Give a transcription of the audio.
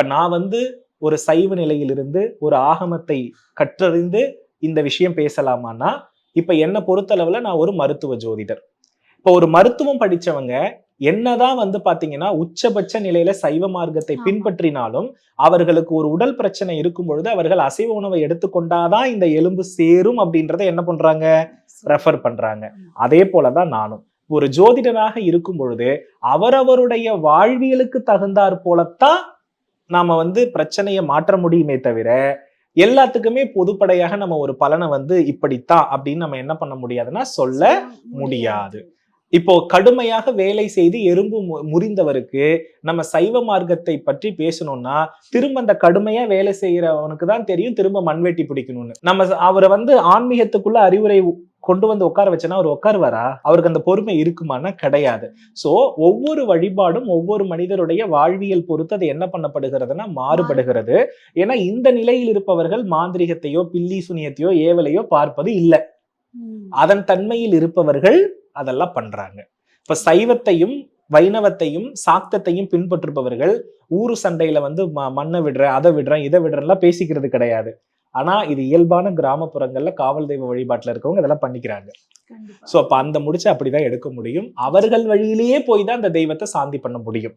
இப்ப நான் வந்து ஒரு சைவ நிலையிலிருந்து ஒரு ஆகமத்தை கற்றறிந்து இந்த விஷயம் பேசலாமான்னா இப்ப என்னை பொறுத்தளவுல நான் ஒரு மருத்துவ ஜோதிடர். இப்ப ஒரு மருத்துவம் படிச்சவங்க என்னதான் வந்து பாத்தீங்கன்னா உச்சபட்ச நிலையில சைவ மார்க்கத்தை. பின்பற்றினாலும் அவர்களுக்கு ஒரு உடல் பிரச்சனை இருக்கும் பொழுது அவர்கள் அசைவ உணவை எடுத்துக்கொண்டாதான் இந்த எலும்பு சேரும் அப்படின்றத என்ன பண்றாங்க? ரெஃபர் பண்றாங்க. அதே போலதான் நானும். ஒரு ஜோதிடராக இருக்கும் பொழுது அவரவருடைய வாழ்வியலுக்கு தகுந்தாற் போலத்தான் நாம வந்து பிரச்சனையை மாற்ற முடியுமே தவிர எல்லாத்துக்குமே பொதுப்படையாக நம்ம ஒரு பலனை வந்து இப்படித்தான் அப்படின்னு நம்ம என்ன பண்ண முடியாதுன்னா சொல்ல முடியாது. இப்போ கடுமையாக வேலை செய்து எறும்பு முறிந்தவருக்கு நம்ம சைவ மார்க்கத்தை பற்றி பேசணும்னா திரும்ப அந்த கடுமையா வேலை செய்யறவனுக்கு தான் தெரியும் திரும்ப மண்வெட்டி பிடிக்கணும்னு நம்ம அவரை வந்து ஆன்மீகத்துக்குள்ள அறிவுரை கொண்டு வந்து உட்கார வச்சனா அவர் உட்காருவாரா? அவருக்கு அந்த பொறுமை இருக்குமானா கிடையாது. சோ ஒவ்வொரு வழிபாடும் ஒவ்வொரு மனிதருடைய வாழ்வியல் பொறுத்து அது என்ன பண்ணப்படுகிறதுனா மாறுபடுகிறது. ஏன்னா இந்த நிலையில் இருப்பவர்கள் மாந்திரிகத்தையோ பில்லி சுனியத்தையோ ஏவலையோ பார்ப்பது இல்லை. அதன் தன்மையில் இருப்பவர்கள் அதெல்லாம் பண்றாங்க. இப்ப சைவத்தையும் வைணவத்தையும் சாக்தத்தையும் பின்பற்றுபவர்கள் ஊரு சண்டையில வந்து ம- மண்ணை விடுறேன் அதை விடுறேன் இதை விடுறேன்லாம் பேசிக்கிறது கிடையாது. ஆனா இது இயல்பான கிராமப்புறங்கள்ல காவல் தெய்வ வழிபாட்டுல இருக்கவங்க இதெல்லாம் பண்ணிக்கிறாங்க. சோ அப்ப அந்த முடிச்சு அப்படிதான் எடுக்க முடியும். அவர்கள் வழியிலேயே போய் தான் அந்த தெய்வத்தை சாந்தி பண்ண முடியும்.